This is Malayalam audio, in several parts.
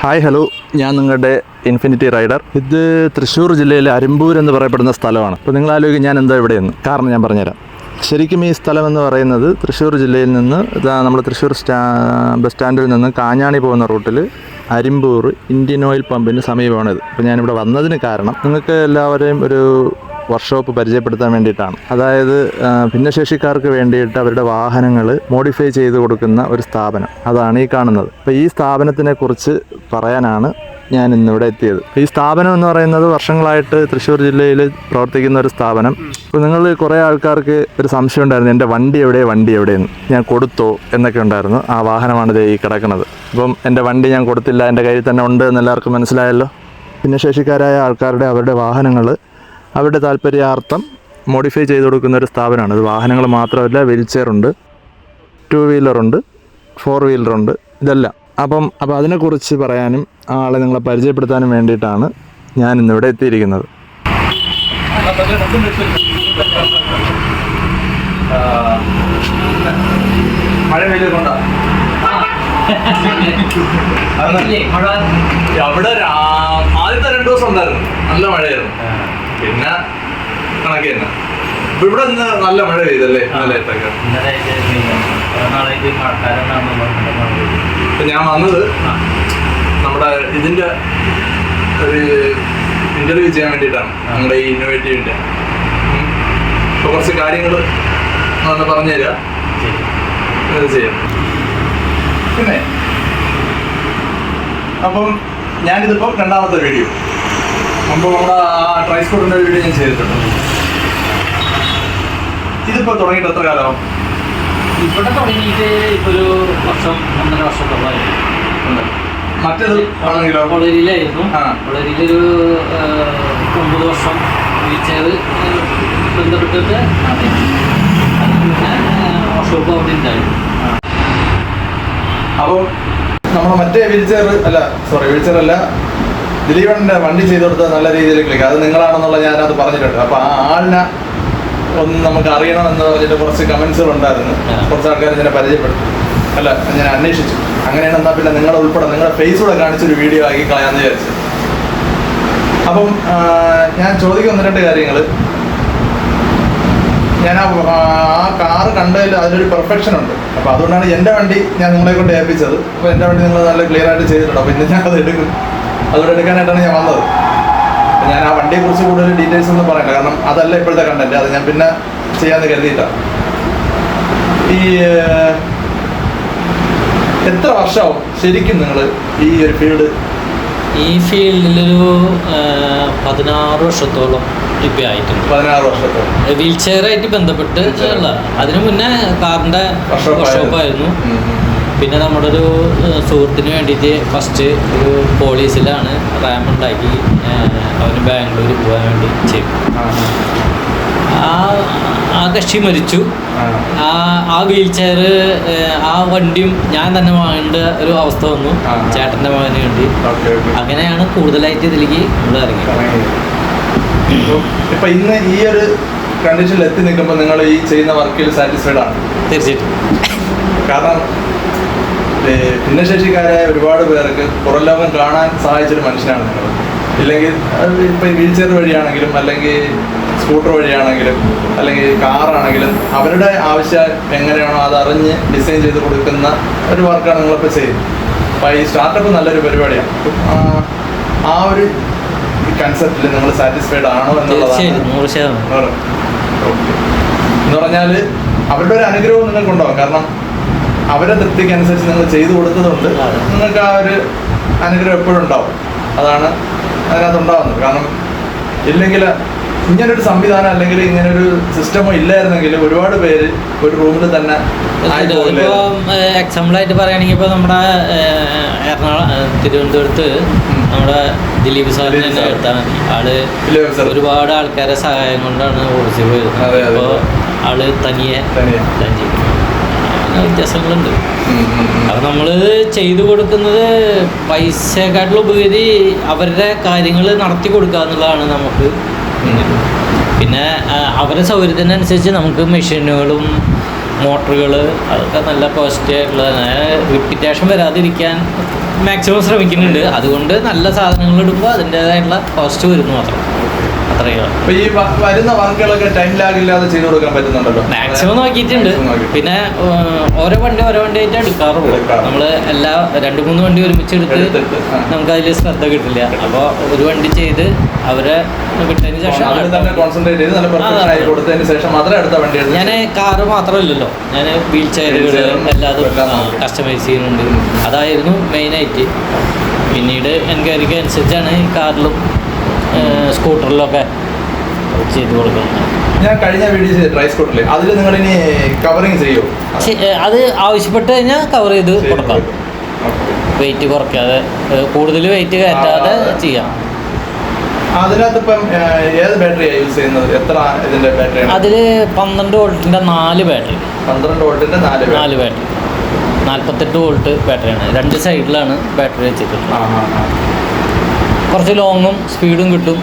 Hi hello. ഞാൻ നിങ്ങളുടെ ഇൻഫിനിറ്റി റൈഡർ. ഇത് തൃശ്ശൂർ ജില്ലയിലെ അരിമ്പൂർ എന്ന് പറയപ്പെടുന്ന സ്ഥലമാണ്. അപ്പോൾ നിങ്ങൾ ആലോചിക്കും ഞാൻ എന്താ ഇവിടെയെന്ന് കാരണം ഞാൻ പറഞ്ഞുതരാം. ശരിക്കും ഈ സ്ഥലം എന്ന് പറയുന്നത് തൃശ്ശൂർ ജില്ലയിൽ നിന്ന് നമ്മൾ തൃശ്ശൂർ സ്റ്റാ ബസ് സ്റ്റാൻഡിൽ നിന്ന് കാഞ്ഞാണി പോകുന്ന റൂട്ടിൽ അരിമ്പൂർ ഇന്ത്യൻ ഓയിൽ പമ്പിന് സമീപമാണിത്. അപ്പോൾ ഞാനിവിടെ വന്നതിന് കാരണം നിങ്ങൾക്ക് എല്ലാവരെയും ഒരു വർക്ക്ഷോപ്പ് പരിചയപ്പെടുത്താൻ വേണ്ടിയിട്ടാണ്. അതായത് ഭിന്നശേഷിക്കാർക്ക് വേണ്ടിയിട്ട് അവരുടെ വാഹനങ്ങൾ മോഡിഫൈ ചെയ്ത് കൊടുക്കുന്ന ഒരു സ്ഥാപനം. അതാണ് ഈ കാണുന്നത്. അപ്പോൾ ഈ സ്ഥാപനത്തിനെ കുറിച്ച് പറയാനാണ് ഞാൻ ഇന്നിവിടെ എത്തിയത്. ഈ സ്ഥാപനം എന്ന് പറയുന്നത് വർഷങ്ങളായിട്ട് തൃശ്ശൂർ ജില്ലയിൽ പ്രവർത്തിക്കുന്ന ഒരു സ്ഥാപനം. അപ്പോൾ നിങ്ങൾ കുറേ ആൾക്കാർക്ക് ഒരു സംശയം ഉണ്ടായിരുന്നു. എന്റെ വണ്ടി എവിടെ? വണ്ടി എവിടെയെന്ന്? ഞാൻ കൊടുത്തോ എന്നൊക്കെ ഉണ്ടായിരുന്നു. ആ വാഹനമാണ് ദേ ഈ കിടക്കുന്നത്. അപ്പം എന്റെ വണ്ടി ഞാൻ കൊടുത്തില്ല. എന്റെ കയ്യിൽ തന്നെ ഉണ്ട് എന്ന് എല്ലാവർക്കും മനസ്സിലായല്ലോ. ഭിന്നശേഷിക്കാരായ ആൾക്കാരുടെ അവരുടെ വാഹനങ്ങൾ അവരുടെ താല്പര്യാർത്ഥം മോഡിഫൈ ചെയ്ത് കൊടുക്കുന്ന ഒരു സ്ഥാപനമാണ്. ഇത് വാഹനങ്ങൾ മാത്രമല്ല വീൽ ചെയറുണ്ട് ടു വീലറുണ്ട് ഫോർ വീലറുണ്ട് ഇതെല്ലാം. അപ്പം അപ്പോൾ അതിനെക്കുറിച്ച് പറയാനും ആ ആളെ നിങ്ങളെ പരിചയപ്പെടുത്താനും വേണ്ടിയിട്ടാണ് ഞാൻ ഇന്നിവിടെ എത്തിയിരിക്കുന്നത്. മഴ അവിടെ ആദ്യത്തെ രണ്ടു ദിവസം ഉണ്ടായിരുന്നു. നല്ല മഴയായിരുന്നു. പിന്നെ കണക്ക് തന്നെ ഇവിടെ ഇന്ന് നല്ല മഴ പെയ്തല്ലേ ഇപ്പൊ ഞാൻ വന്നത് നമ്മുടെ ഇതിന്റെ ഒരു ഇന്റർവ്യൂ ചെയ്യാൻ വേണ്ടിയിട്ടാണ്. നമ്മുടെ ഈ ഇന്നോവേറ്റീവിന്റെ ഇപ്പൊ കുറച്ച് കാര്യങ്ങൾ ഒന്ന് പറഞ്ഞു തരാം. ഇത് ചെയ്യാം. പിന്നെ അപ്പം ഞാനിതിപ്പോൾ രണ്ടാമത്തെ വീഡിയോ മുമ്പ് നമ്മുടെ ആ ട്രൈസ്പോർട്ടിന്റെ വീഡിയോ ഞാൻ ചെയ്തിട്ടുണ്ട്. ഇതിപ്പോൾ തുടങ്ങിയിട്ട് എത്ര കാലം? ഇവിടെ തുടങ്ങിയിട്ട് ഇപ്പൊ ഒരു വർഷം ഒന്നര വർഷത്തോളമായി. മറ്റേത് ആണെങ്കിലോ കൊളരിയിലായിരുന്നു ആ. കൊളരിയിലൊരു ഒമ്പത് വർഷം വീഴ്ചയത് ബന്ധപ്പെട്ടിട്ട് പിന്നെ വർക്ക്ഷോപ്പ് അവിടെ ഉണ്ടായിരുന്നു. അപ്പം നമ്മുടെ മറ്റേ വീൽചെയർ അല്ല സോറി വീൽചെയർ അല്ല ദിലീപന്റെ വണ്ടി ചെയ്ത് കൊടുത്ത നല്ല രീതിയിൽ ക്ലിക്ക് അത് നിങ്ങളാണെന്നുള്ള ഞാനത് പറഞ്ഞിട്ടുണ്ട്. അപ്പൊ ആ ആളിനെ ഒന്ന് നമുക്ക് അറിയണം എന്ന് പറഞ്ഞിട്ട് കുറച്ച് കമന്റ്സുകൾ ഉണ്ടായിരുന്നു. കുറച്ച് ആൾക്കാർ ഇതിനെ പരിചയപ്പെടുത്തി. അല്ല ഞാൻ അന്വേഷിച്ചു. അങ്ങനെയാണ് എന്നാൽ പിന്നെ നിങ്ങളെ ഉൾപ്പെടെ നിങ്ങളുടെ ഫേസ് കൂടെ കാണിച്ചൊരു വീഡിയോ ആക്കി കളയാന്ന് വിചാരിച്ചു. അപ്പം ഞാൻ ചോദിക്കുന്ന രണ്ട് കാര്യങ്ങൾ ഞാൻ ആ ആ കാറ് കണ്ടതിൽ അതിലൊരു പെർഫെക്ഷൻ ഉണ്ട്. അപ്പോൾ അതുകൊണ്ടാണ് എന്റെ വണ്ടി ഞാൻ നിങ്ങളെ കൊണ്ട് ഏൽപ്പിച്ചത്. അപ്പോൾ എന്റെ വണ്ടി നിങ്ങൾ നല്ല ക്ലിയർ ആയിട്ട് ചെയ്തിട്ടുണ്ട്. അപ്പോൾ ഇന്ന് ഞാൻ അത് എടുക്കും. അതുകൊണ്ട് എടുക്കാനായിട്ടാണ് ഞാൻ വന്നത്. ഞാൻ ആ വണ്ടിയെ കുറിച്ച് കൂടുതൽ ഡീറ്റെയിൽസ് ഒന്നും പറയണ്ട. കാരണം അതല്ല ഇപ്പോഴത്തെ കണ്ടന്റ് അത് ഞാൻ പിന്നെ ചെയ്യാന്ന് കരുതിയിട്ടാണ് ഈ എത്ര വർഷമാവും ശരിക്കും നിങ്ങൾ ഈ ഒരു ഫീൽഡ് ഈ ഫീൽഡിലൊരു പതിനാറ് വർഷത്തോളം ഇപ്പം ആയിട്ടുണ്ട്. പതിനാറ് വർഷത്തോളം. വീൽ ചെയറായിട്ട് ബന്ധപ്പെട്ട്. ഉള്ള. അതിനു മുന്നേ കാറിന്റെ Workshop പിന്നെ നമ്മുടെ ഒരു സുഹൃത്തിന് വേണ്ടിയിട്ട് ഫസ്റ്റ് ഒരു പോളീസിലാണ് റാം ഉണ്ടാക്കി അവന് ബാംഗ്ലൂർ പോകാൻ വേണ്ടി ചെയ്തു. ആ, ആ കക്ഷി മരിച്ചു. ആ, ആ വീൽ ചെയർ ആ വണ്ടിയും ഞാൻ തന്നെ വാങ്ങേണ്ട ഒരു അവസ്ഥ വന്നു. ചേട്ടന്റെ മകന് വേണ്ടി. അങ്ങനെയാണ് കൂടുതലായിട്ട് ഇതിലേക്ക് നമ്മൾ ഇറങ്ങിയത്. ഇപ്പം ഇന്ന് ഈ ഒരു കണ്ടീഷനിൽ എത്തി നിൽക്കുമ്പോൾ നിങ്ങൾ ഈ ചെയ്യുന്ന വർക്കിൽ സാറ്റിസ്ഫൈഡ് ആണ്? തീർച്ചയായിട്ടും. കാരണം ഭിന്നശേഷിക്കാരായ ഒരുപാട് പേർക്ക് പുറം ലോകം കാണാൻ സഹായിച്ചൊരു മനുഷ്യനാണ് നിങ്ങൾ. ഇല്ലെങ്കിൽ ഇപ്പം വീൽ ചെയർ വഴിയാണെങ്കിലും അല്ലെങ്കിൽ സ്കൂട്ടർ വഴിയാണെങ്കിലും അല്ലെങ്കിൽ കാറാണെങ്കിലും അവരുടെ ആവശ്യം എങ്ങനെയാണോ അത് അറിഞ്ഞ് ഡിസൈൻ ചെയ്ത് കൊടുക്കുന്ന ഒരു വർക്കാണ് നിങ്ങളിപ്പോൾ ചെയ്യുന്നത്. അപ്പോൾ ഈ സ്റ്റാർട്ടപ്പ് നല്ലൊരു പരിപാടിയാണ്. ആ, ഒരു കൺസെപ്റ്റിൽ നിങ്ങൾ സാറ്റിസ്ഫൈഡ് ആണോ എന്നുള്ളതാണ്. എന്ന് പറഞ്ഞാൽ അവരുടെ ഒരു അനുഗ്രഹവും നിങ്ങൾക്കുണ്ടാവും. കാരണം അവരെ തൃപ്തിക്ക് അനുസരിച്ച് നിങ്ങൾ ചെയ്തു കൊടുത്തതുകൊണ്ട്. നിങ്ങൾക്ക് ആ ഒരു അനുഗ്രഹം എപ്പോഴും ഉണ്ടാവും അതാണ് അതിനകത്ത് ഉണ്ടാവുന്നത് കാരണം ഇല്ലെങ്കിൽ ഇങ്ങനൊരു സംവിധാനം അല്ലെങ്കിൽ ഇങ്ങനൊരു സിസ്റ്റമോ ഇല്ലായിരുന്നെങ്കിൽ ഒരുപാട് പേര് ഒരു റൂമിൽ തന്നെ. എക്സാമ്പിളായിട്ട് പറയുകയാണെങ്കിൽ ഇപ്പോൾ നമ്മുടെ എറണാകുളം തിരുവനന്തപുരത്ത്. നമ്മുടെ ദിലീപ് സാറിനെ തന്നെ. എടുത്താൽ മതി ആൾ. ഒരുപാട് ആൾക്കാരെ സഹായം കൊണ്ടാണ് ഓടിച്ചു പോയത് അപ്പോൾ. ആൾ തനിയെ തനിയെ. വ്യത്യാസങ്ങളുണ്ട്. അപ്പോൾ നമ്മൾ ചെയ്തു കൊടുക്കുന്നത് പൈസയെക്കാട്ടിലും ഉപരി അവരുടെ കാര്യങ്ങൾ നടത്തി കൊടുക്കുക എന്നുള്ളതാണ് നമുക്ക് പിന്നെ അവരുടെ സൗകര്യത്തിനനുസരിച്ച് നമുക്ക് മെഷീനുകളും മോട്ടറുകൾ അതൊക്കെ നല്ല കോസ്റ്റ് ആയിട്ടുള്ള റിപ്പിറ്റേഷൻ വരാതിരിക്കാൻ മാക്സിമം ശ്രമിക്കുന്നുണ്ട്. അതുകൊണ്ട് നല്ല സാധനങ്ങൾ ഇടുമ്പോൾ അതിന്റെതായിട്ടുള്ള കോസ്റ്റ് വരുന്നു മാത്രം. അത്രയും. ഈ വരുന്ന വർക്കുകളൊക്കെ ടൈം ലാഗ് ഇല്ലാതെ ചെയ്തു കൊടുക്കാൻ പറ്റുന്നുണ്ടല്ലോ. മാക്സിമം നോക്കിയിട്ടുണ്ട്. പിന്നെ ഓരോ വണ്ടി ഓരോ വണ്ടി ആയിട്ട് എടുക്കാറുള്ളൂ. നമ്മൾ നമ്മൾ എല്ലാ രണ്ട് മൂന്ന് വണ്ടി ഒരുമിച്ച് എടുത്ത് നമുക്ക് അതിൽ ശ്രദ്ധ കിട്ടില്ല. അപ്പോൾ ഒരു വണ്ടി ചെയ്ത് അവരെ വിട്ടതിന് ശേഷം കോൺസെൻട്രേറ്റ് ചെയ്ത് നല്ല പെർഫെക്ഷൻ ആയി കൊടുത്തതിന് ശേഷം മാത്രം അടുത്ത വണ്ടി ഞാൻ കാറ് മാത്രമല്ലല്ലോ. ഞാൻ വീൽ ചെയറുകൾ എല്ലാതും എല്ലാം കസ്റ്റമൈസ് ചെയ്യുന്നുണ്ട്. അതായിരുന്നു മെയിനായിട്ട് പിന്നീട് എൻക്വയറിക്ക് അനുസരിച്ചാണ് ഈ കാറിലും സ്കൂട്ടറിലൊക്കെ ചെയ്ത് കൊടുക്കുന്നത് ഞാൻ കഴിഞ്ഞ വീഡിയോ ഡ്രൈ സ്കൂട്ടറിൽ അതിൽ നിങ്ങൾ ഇനി കവറിങ് ചെയ്യോ? അത് ആവശ്യപ്പെട്ട് കഴിഞ്ഞാൽ കവർ ചെയ്ത് കൊടുക്കാം. വെയിറ്റ് കുറയ്ക്കാതെ കൂടുതൽ വെയിറ്റ് കയറ്റാതെ ചെയ്യാം. അതിനകത്ത് ഇപ്പം ഏത് ബാറ്ററിയാണ് യൂസ് ചെയ്യുന്നത്? എത്ര ഇതിന്റെ ബാറ്ററി അതിൽ പന്ത്രണ്ട് വോൾട്ടിന്റെ നാല് ബാറ്ററി പന്ത്രണ്ട് വോൾട്ടിന്റെ നാല്. നാല് ബാറ്ററി നാൽപ്പത്തെട്ട് വോൾട്ട് ബാറ്ററിയാണ് രണ്ട് സൈഡിലാണ് ബാറ്ററി വെച്ചിട്ടുള്ളത്. കുറച്ച് ലോങ്ങും സ്പീഡും കിട്ടും.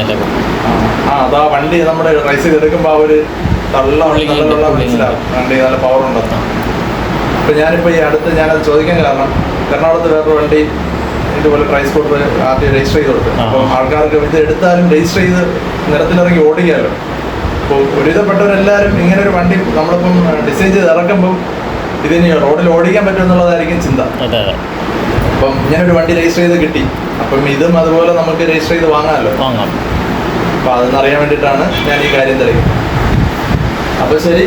എല്ലാം ആ, അതാ വണ്ടി നമ്മുടെ റൈസ് ചെയ്തെടുക്കുമ്പോൾ ആ ഒരു തള്ള മനസ്സിലാവും. വണ്ടി നല്ല പവർ ഉണ്ടെന്ന്. അപ്പൊ ഞാനിപ്പോ ഈ അടുത്ത് ഞാനത് ചോദിക്കാൻ കാരണം എറണാകുളത്ത് വേറൊരു വണ്ടി ഇതുപോലെ പ്രൈസ് കൊടുത്ത് ആദ്യം രജിസ്റ്റർ ചെയ്ത് കൊടുത്തു. അപ്പം ആൾക്കാർക്ക് ഇത് എടുത്താലും രജിസ്റ്റർ ചെയ്ത് നിരത്തിലിറങ്ങി ഓടിക്കാമല്ലോ. അപ്പോൾ ഒരുവിധപ്പെട്ടവരെല്ലാവരും ഇങ്ങനെ ഒരു വണ്ടി നമ്മളിപ്പം ഡിസൈൻ ചെയ്ത് ഇറക്കുമ്പം ഇതിന് റോഡിൽ ഓടിക്കാൻ പറ്റുമെന്നുള്ളതായിരിക്കും ചിന്ത. അപ്പം ഇങ്ങനൊരു വണ്ടി രജിസ്റ്റർ ചെയ്ത് കിട്ടി. അപ്പം ഇതും അതുപോലെ നമുക്ക് രജിസ്റ്റർ ചെയ്ത് വാങ്ങാമല്ലോ. വാങ്ങാം. അപ്പോൾ അതെന്നറിയാൻ വേണ്ടിയിട്ടാണ് ഞാൻ ഈ കാര്യം തെളിയുന്നത് അപ്പോൾ ശരി.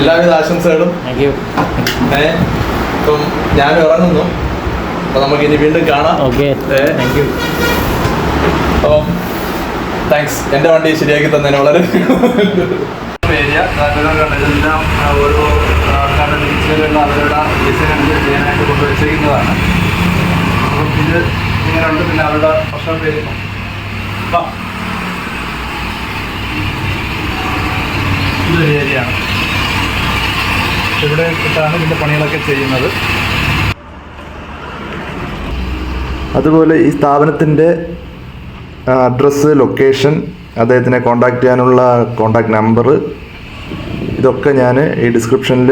എല്ലാവിധ ആശംസകളും. ഏ ഇപ്പം ഞാൻ ഇറങ്ങുന്നു അപ്പോൾ നമുക്ക് ഇനി വീണ്ടും കാണാം. ഓക്കെ. താങ്ക് യു അപ്പം താങ്ക്സ് എന്റെ വണ്ടി ശരിയാക്കി തന്നതിന് വളരെ ഏരിയ എല്ലാം ഓരോ ആൾക്കാരുടെ ഡിസൈനുള്ള അവരുടെ ഡിസൈൻ അനുസരിച്ച് ചെയ്യാനായിട്ട് കൊണ്ടുവച്ചിരിക്കുന്നതാണ്. അപ്പം ഇങ്ങനെ ഉണ്ട് പിന്നെ അവരുടെ ഭക്ഷണ പേര്. ഇതൊരു ഏരിയയാണ്. ഇവിടെ ഇട്ടാണ് ഇതിന്റെ പണികളൊക്കെ ചെയ്യുന്നത്. അതുപോലെ ഈ സ്ഥാപനത്തിന്റെ അഡ്രസ്സ് ലൊക്കേഷൻ അദ്ദേഹത്തിനെ കോൺടാക്റ്റ് ചെയ്യാനുള്ള കോൺടാക്റ്റ് നമ്പർ ഇതൊക്കെ ഞാൻ ഈ ഡിസ്ക്രിപ്ഷനിൽ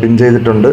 പിൻ ചെയ്തിട്ടുണ്ട്.